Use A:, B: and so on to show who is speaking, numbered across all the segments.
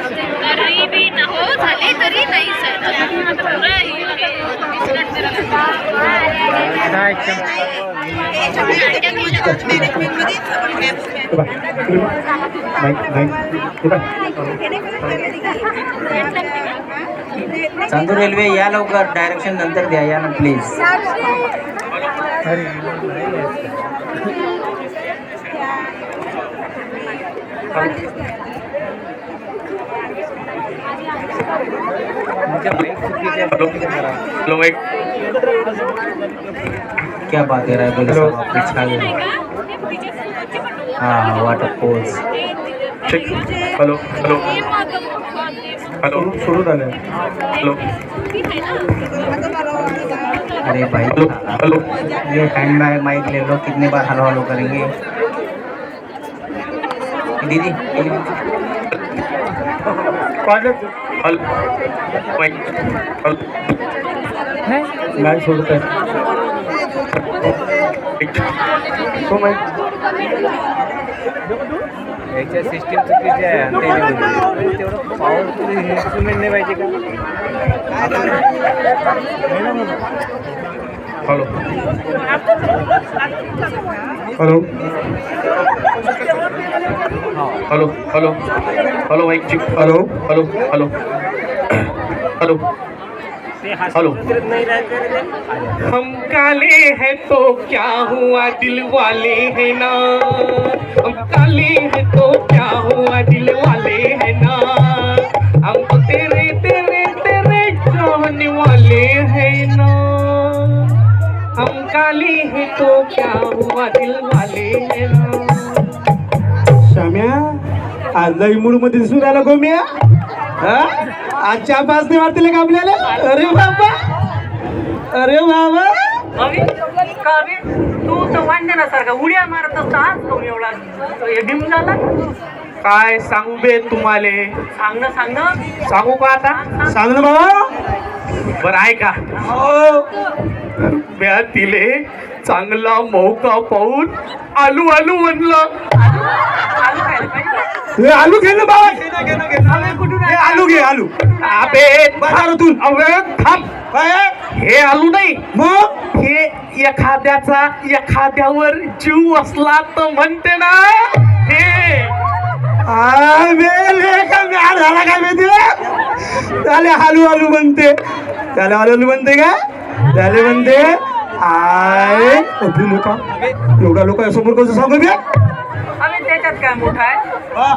A: तरी बी हो झाले तरी नाही सर.
B: चांदूर रेल्वे या लवकर. डायरेक्शन नंतर द्या या ना प्लीज
C: हॅलो
B: क्या बात है रहा है? आहे. हा हा वाटर पोच
C: चेक हेलो हेलो। हॅलो।
D: सुरू झालं
C: हॅलो।
B: अरे भाई
C: हॅलो। हॅलो।
B: ये हैंड बैग माइक ले लो कितने बार हलो हलो करेंगे? दीदी
C: हॅलो माईक हॅलो
D: नाही सोडत आहे. तो माहिती
E: याच्या सिस्टीम चुकीची आहे. आणि त्याच्यामध्ये तेवढं पॉवरफुल इन्स्ट्रुमेंट नाही पाहिजे का?
C: Hello.
D: Hello.
C: Hello hello hello mic check
D: hello.
C: Hello hello hello. Hello. हम काले हैं तो क्या हुआ दिल वाले हैं ना? हम काले हैं
D: आज लई मूडमध्ये दिसून राहिला गोम्या हा? आज चहा पाच नाही वाटतील का आपल्याला अरे बाबा. अरे बाबा
F: तू तर उड्या मारत असता आज तो एवढा हे डिम झाला.
C: काय सांगू बे तुम्हाले?
F: सांग ना सांग ना.
C: सांगू का आता?
D: सांग. ना बाबा.
C: बरं आहे का म्या तिले चांगला मौका पाहून आलू आलू म्हणलं
F: आलू
D: घे ना बाबा घे ना, घे ना, घे ना. हे आलू घे आलू.
C: अबे
D: बाजारातून.
C: अबे थांब.
D: काय?
C: हे आलू नाही.
D: मग?
C: हे एखाद्याचा एखाद्यावर जीव असला तर म्हणते ना. हे.
D: झाला काय माहिती त्याला आलू आलू म्हणते. त्याला आलू आलू म्हणते का? त्याला म्हणते आय अभि लोका एवढा लोक समोर कसं सांगू मी?
F: अरे त्याच्यात काय मोठा आहे?
D: हा.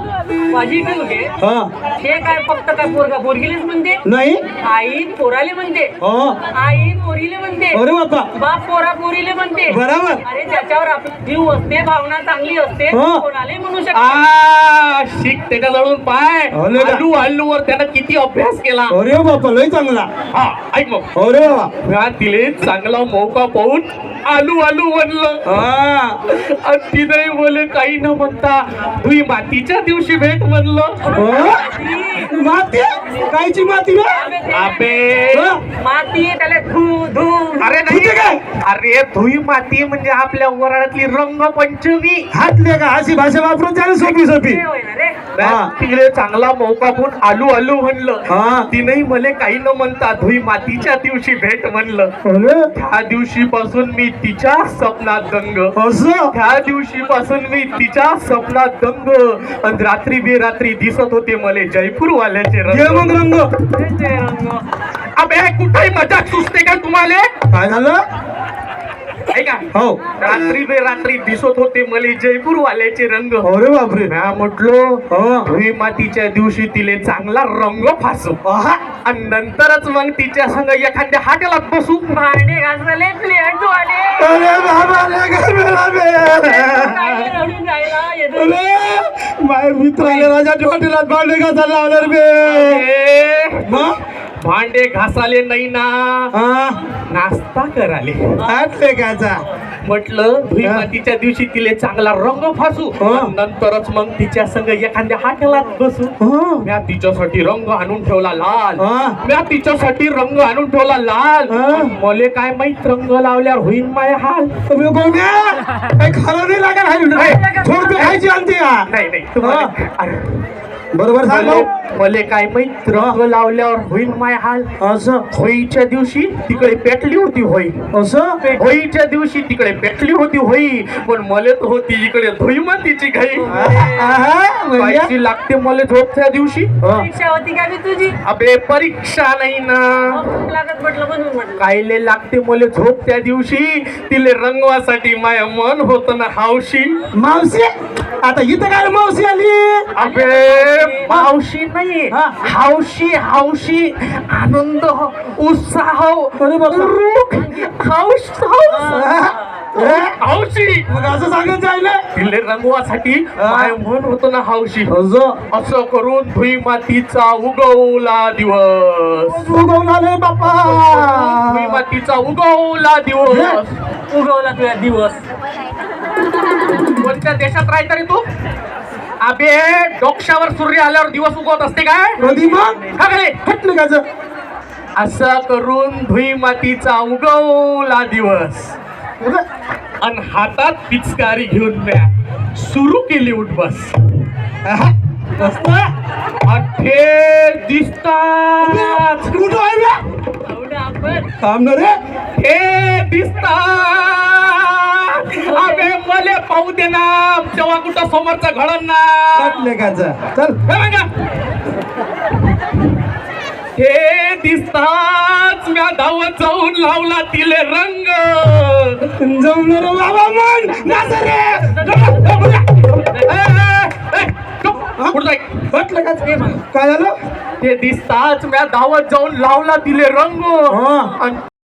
F: माझी घे
D: हा.
F: हे काय फक्त काय पोरगा पोरगीलेच म्हणते?
D: नाही.
F: आई पोराले म्हणते.
D: हा.
F: आई पोरीले म्हणते.
D: अरे बापा.
F: बाप पोरा पोरीले म्हणते.
D: बरोबर.
F: अरे ज्याच्यावर आपली जीव असते भावना चांगली असते
D: हो.
F: कोणालाही म्हणू शकते
C: शिक त्याच्या जवळून पाय.
D: आलं का?
C: आलू आलूवर त्यानं किती अभ्यास केला?
D: अरे बापा लय चांगला.
C: हा ऐक मग.
D: अरे बाबा
C: म्या तिले चांगला मौका पाहून आलू आलू म्हणलं.
D: हा.
C: आणि तिने बोले काही न म्हणता तुही मातीच्या दिवशी भेट
D: हा? माती? कायची माती बे?
C: अबे.
D: हा?
F: माती त्याला धू धू.
C: अरे नाही.
D: काय?
C: अरे धुई माती म्हणजे आपल्या वराडातली रंगपंचमी.
D: हातले का? अशी भाषा वापरून त्याला सोपी सोपी.
F: ते होय ना रे
D: हा.
C: तिले चांगला मौका पाहून आलू आलू म्हणलं.
D: हा.
C: तिनेही मले काही न म्हणता धुई मातीच्या दिवशी भेट म्हणलं.
D: अरे.
C: त्या दिवशी पासून मी तिच्या स्वप्नात दंग.
D: असं?
C: त्या दिवशी पासून मी तिच्या स्वप्नात दंग. आणि रात्री बेरात्री दिसत होते मले जयपूर वाल्याचे रंग
D: रंग
F: रंग
C: अबे कुठे मजाक सुचते का तुम्हाला?
D: काय झालं?
C: ऐका
D: हो.
C: रात्री बेरात्री दिसत होते मले जयपूर वाल्याचे रंग.
D: अरे बापरे.
C: म्या म्हटलो
D: हो.
C: मातीच्या दिवशी तिले चांगला रंग फासू. आणि नंतरच मग तिच्या संग एखाद्या हाटेलात बसू.
F: भांडे घासले प्लेट धुवाले
D: अरे बाबा रे काय मेला
F: काय
D: बे
F: रडून जायला येतो
D: अरे माझ्या मित्राने राजा हॉटेलात भांडे का लावणार बे. मग?
C: भांडे घासाले नाही ना नाश्ता कराले.
D: काचा
C: म्हटलं धुई. मातीच्या दिवशी तिले चांगला रंग फासू. नंतरच मग तिच्या संग एखाद्या हाटेलात बसू. म्या तिच्यासाठी रंग आणून ठेवला लाल. म्या तिच्यासाठी रंग आणून ठेवला लाल. मले काय माहीत रंग लावल्यावर होईल माय हाल.
D: काही खायला नाही का
C: नाही. नाही अरे,
D: बरोबर सांग भाऊ.
C: मले मले काय माहीत रंग लावल्यावर होईल माय हाल.
D: असं?
C: होळीच्या दिवशी तिकडे पेटली होती होई
D: असं?
C: होळीच्या दिवशी तिकडे पेटली होती होई पण मले तर होती इकडे धुई मातीची घाई
D: आहा, म्हणजे?
C: पाहिजे लागते मला झोप त्या दिवशी.
D: हा.
F: परीक्षा होती का बी तुझी?
C: अबे परीक्षा नाही ना.
F: भूक लागत म्हटलं म्हणून म्हटलं.
C: कायले लागते मला झोप त्या दिवशी. तिले रंगवासाठी माया मन होत ना हावशी.
D: मावशी? आता इथं काय मावशी आली?
C: अबे मावशी नाही.
D: हा.
C: हावशी हावशी आनंद उत्साह
D: अरे बापरे.
C: रुख, हाऊस हाऊस.
D: हा?
C: हावशी.
D: मग असं सांगत जायला?
C: तिले रंगवासाठी
D: हा.
C: माय मन होत ना हावशी.
D: असं
C: असं करून धुई मातीचा उगवला दिवस.
D: उगवला रे
C: धुई
D: बाप्पा
C: मातीचा उगवला दिवस.
F: उगवला तुझ्या दिवस.
C: कोणत्या देशात राहता रे तू? अबे डोक्षावर सूर्य आल्यावर दिवस उगवत असते काय?
D: कधी मग?
C: का?
D: हटलं?
C: असं करून धुई मातीचा उगवला दिवस. आणि हातात पिचकारी घेऊन म्या सुरू केली
D: आहा, मस्त.
C: अठे दिसतात.
D: कुठं आहे बे? थांब ना रे.
C: हे दिसतात. अबे मले पाहू दे ना जेव्हा कुठं समोरचं घडण ना
D: ज? चल
C: हे बघा. हे दिसताच म्या धावत जाऊन लावला तिले रंग
D: जाऊन रे बाबा मन नाच रे
C: ए, ए, ए, चुप. पुढं जाय.
D: हटलं का ज? काय झालं
C: ते दिसताच म्या धावत जाऊन लावला तिले रंग
D: हा.
C: आणि